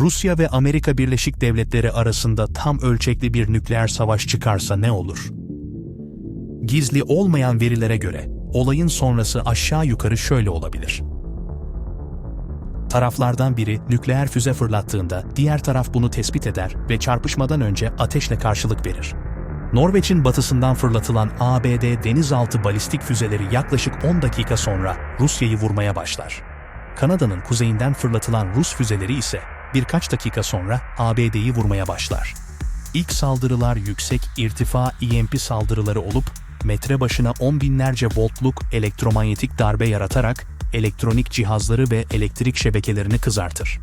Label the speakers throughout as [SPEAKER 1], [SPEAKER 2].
[SPEAKER 1] Rusya ve Amerika Birleşik Devletleri arasında tam ölçekli bir nükleer savaş çıkarsa ne olur? Gizli olmayan verilere göre olayın sonrası aşağı yukarı şöyle olabilir. Taraflardan biri nükleer füze fırlattığında diğer taraf bunu tespit eder ve çarpışmadan önce ateşle karşılık verir. Norveç'in batısından fırlatılan ABD denizaltı balistik füzeleri yaklaşık 10 dakika sonra Rusya'yı vurmaya başlar. Kanada'nın kuzeyinden fırlatılan Rus füzeleri ise birkaç dakika sonra ABD'yi vurmaya başlar. İlk saldırılar yüksek irtifa EMP saldırıları olup metre başına on binlerce voltluk elektromanyetik darbe yaratarak elektronik cihazları ve elektrik şebekelerini kızartır.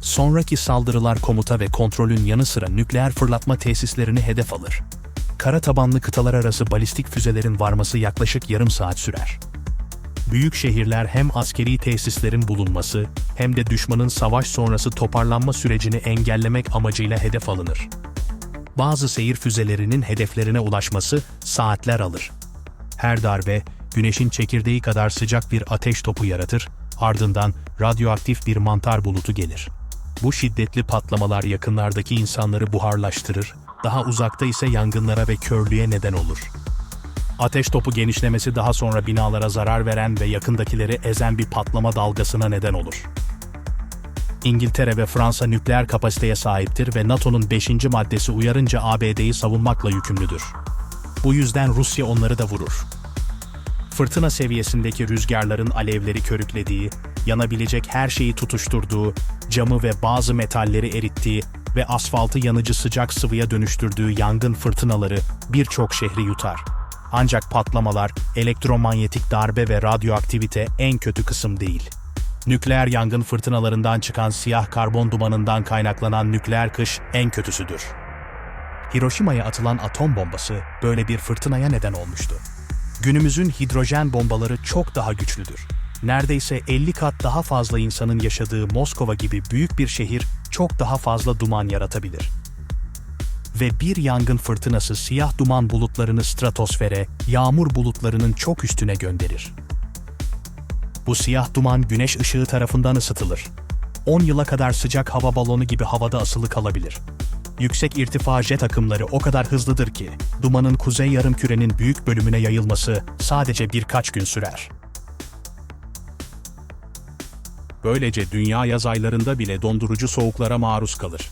[SPEAKER 1] Sonraki saldırılar komuta ve kontrolün yanı sıra nükleer fırlatma tesislerini hedef alır. Kara tabanlı kıtalar arası balistik füzelerin varması yaklaşık yarım saat sürer. Büyük şehirler hem askeri tesislerin bulunması hem de düşmanın savaş sonrası toparlanma sürecini engellemek amacıyla hedef alınır. Bazı seyir füzelerinin hedeflerine ulaşması saatler alır. Her darbe, güneşin çekirdeği kadar sıcak bir ateş topu yaratır, ardından radyoaktif bir mantar bulutu gelir. Bu şiddetli patlamalar yakınlardaki insanları buharlaştırır, daha uzakta ise yangınlara ve körlüğe neden olur. Ateş topu genişlemesi daha sonra binalara zarar veren ve yakındakileri ezen bir patlama dalgasına neden olur. İngiltere ve Fransa nükleer kapasiteye sahiptir ve NATO'nun 5. maddesi uyarınca ABD'yi savunmakla yükümlüdür. Bu yüzden Rusya onları da vurur. Fırtına seviyesindeki rüzgarların alevleri körüklediği, yanabilecek her şeyi tutuşturduğu, camı ve bazı metalleri erittiği ve asfaltı yanıcı sıcak sıvıya dönüştürdüğü yangın fırtınaları birçok şehri yutar. Ancak patlamalar, elektromanyetik darbe ve radyoaktivite en kötü kısım değil. Nükleer yangın fırtınalarından çıkan siyah karbon dumanından kaynaklanan nükleer kış en kötüsüdür. Hiroşima'ya atılan atom bombası böyle bir fırtınaya neden olmuştu. Günümüzün hidrojen bombaları çok daha güçlüdür. Neredeyse 50 kat daha fazla insanın yaşadığı Moskova gibi büyük bir şehir çok daha fazla duman yaratabilir. Ve bir yangın fırtınası siyah duman bulutlarını stratosfere, yağmur bulutlarının çok üstüne gönderir. Bu siyah duman güneş ışığı tarafından ısıtılır. 10 yıla kadar sıcak hava balonu gibi havada asılı kalabilir. Yüksek irtifa jet akımları o kadar hızlıdır ki, dumanın kuzey yarımkürenin büyük bölümüne yayılması sadece birkaç gün sürer. Böylece dünya yaz aylarında bile dondurucu soğuklara maruz kalır.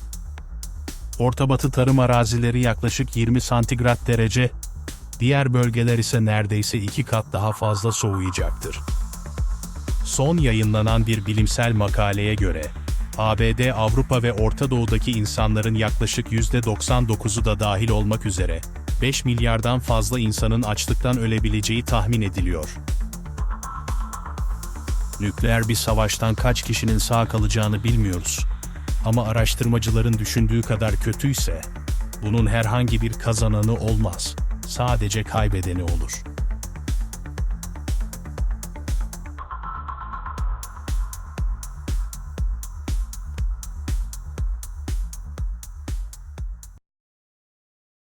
[SPEAKER 1] Orta batı tarım arazileri yaklaşık 20 santigrat derece, diğer bölgeler ise neredeyse iki kat daha fazla soğuyacaktır. Son yayınlanan bir bilimsel makaleye göre, ABD, Avrupa ve Orta Doğu'daki insanların yaklaşık %99'u da dahil olmak üzere 5 milyardan fazla insanın açlıktan ölebileceği tahmin ediliyor. Nükleer bir savaştan kaç kişinin sağ kalacağını bilmiyoruz. Ama araştırmacıların düşündüğü kadar kötüyse, bunun herhangi bir kazananı olmaz. Sadece kaybedeni olur.